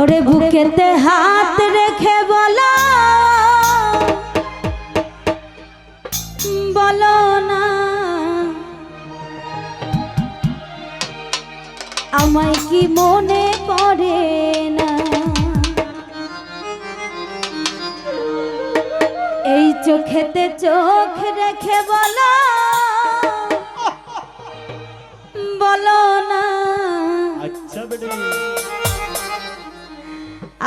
ওরে বুকেতে হাত রেখে বলো। বলো না। আমায় কি মনে পড়ে না? এই চোখেতে চোখ রেখে বলো। বলো না। আচ্ছা বেটা।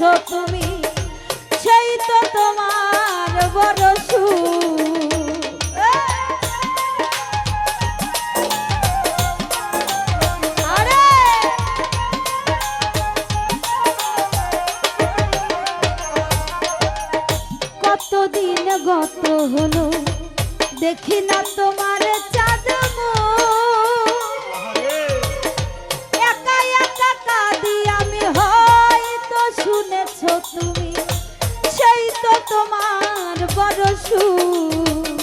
আছো তুমি সেই তো তোমার বড় কতদিন গত হলো দেখি না তোমার চাঁদ তুমি সেই তো তোমার বড় সুখ।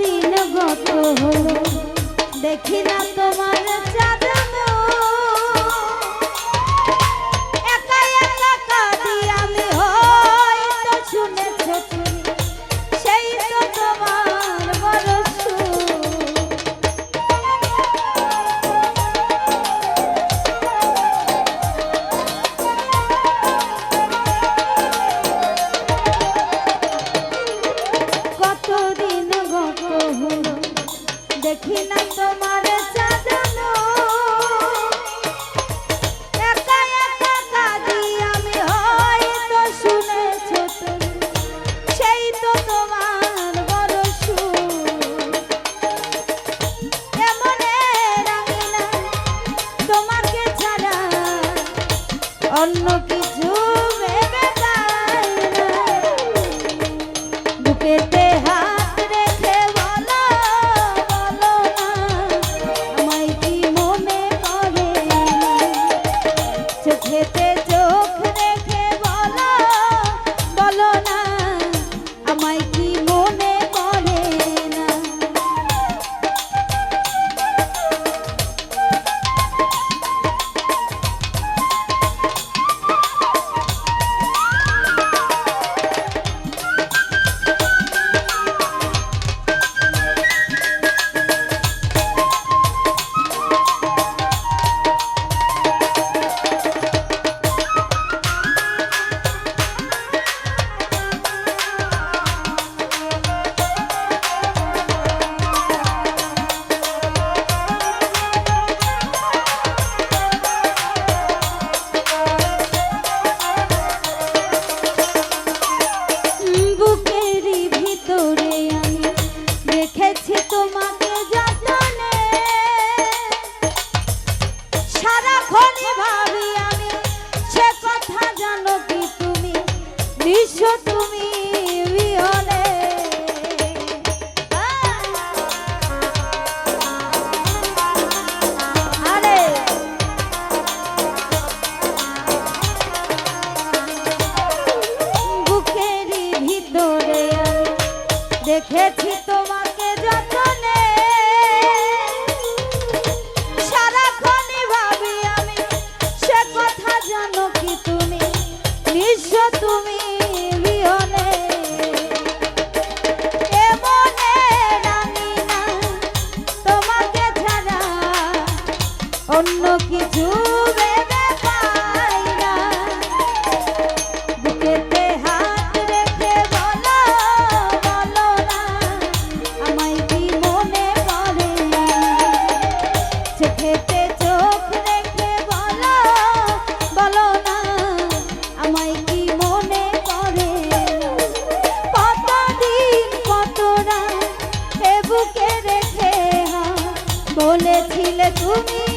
দিন গত হলো। দেখি না তোমার চাঁদ বুকে রেখে হাত বলেছিলে তুমি